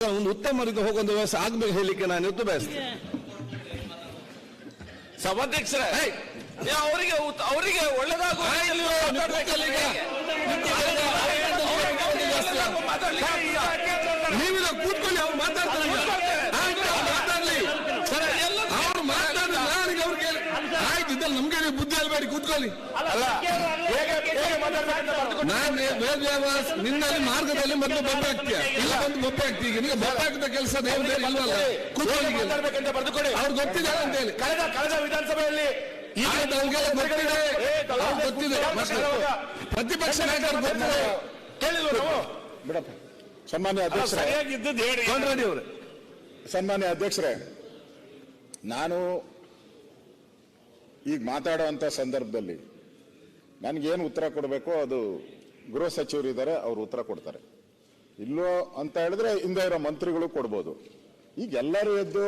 ಒಂದು ಉತ್ತಮ ರೀತಿ ಹೋಗುವಂತ ವ್ಯವಸ್ಥೆ ಆಗ್ಬೇಕು ಹೇಳಿಕ್ಕೆ ನಾನು ಇವತ್ತು ಬಯಸ್ತೇನೆ. ಸಭಾಧ್ಯಕ್ಷರೇ ಏ, ಅವರಿಗೆ ಅವರಿಗೆ ಒಳ್ಳೇದಾಗುವ ನೀವಿದ ಕೂತ್ಕೊಳ್ಳಿ ಅವ್ರು ಮಾತಾಡ್ತಾರೆ. ಅವ್ರು ಮಾತಾಡಿದ್ರೆ ಅವ್ರಿಗೆ ಆಯ್ತು ಇದ್ದಲ್ಲಿ ನಮ್ಗೆ ಬುದ್ಧಿ ಹೇಳ್ಬೇಡಿ ಕೂತ್ಕೊಳ್ಳಿ. ಅಲ್ಲ ನಾನು ವೇದವ್ಯಾಸ ನಿನ್ನಲ್ಲಿ ಮಾರ್ಗದಲ್ಲಿ ಮೊದಲು ಬೊಬ್ಬೆ ಹಾಕ್ತೀಯ? ಇಲ್ಲ ಬಂದು ಬೊಬ್ಬೆ ಹಾಕ್ತೀಯ ಈಗ ನಿಮಗೆ ಬೊಬ್ಬೆ ಹಾಕಿದ ಕೆಲಸ ಏನು ಬೇರೆ ಇಲ್ವಲ್ಲ? ಈಗ. ಅವ್ರು ಗೊತ್ತಿದೆ ಅಂತ ಹೇಳಿ ಕಳೆದ ಕಳೆದ ವಿಧಾನಸಭೆಯಲ್ಲಿ ಈಗ ಅವ್ರಿಗೆಲ್ಲ ಗೊತ್ತಿದೆ. ಅವ್ರಿಗೆ ಗೊತ್ತಿದೆ. ಪ್ರತಿಪಕ್ಷ ನಾಯಕರು ಗೊತ್ತಿದೆ. ಕೇಳಿಲ್ವ ನಾವು? ಬಿಡಪ್ಪ. ಸನ್ಮಾನ್ಯ ಅಧ್ಯಕ್ಷರೇ. ಹೇಳಿ. ಅವರೇ. ಸನ್ಮಾನ್ಯ ಅಧ್ಯಕ್ಷರೇ ನಾನು ಈಗ ಮಾತಾಡುವಂತ ಸಂದರ್ಭದಲ್ಲಿ ನನಗೇನು ಉತ್ತರ ಕೊಡಬೇಕೋ ಅದು ಗೃಹ ಸಚಿವರು ಇದ್ದಾರೆ ಅವರು ಉತ್ತರ ಕೊಡ್ತಾರೆ. ಇಲ್ಲೋ ಅಂತ ಹೇಳಿದ್ರೆ ಹಿಂದೆ ಇರೋ ಮಂತ್ರಿಗಳು ಕೊಡ್ಬೋದು. ಈಗ ಎಲ್ಲರೂ ಎದ್ದು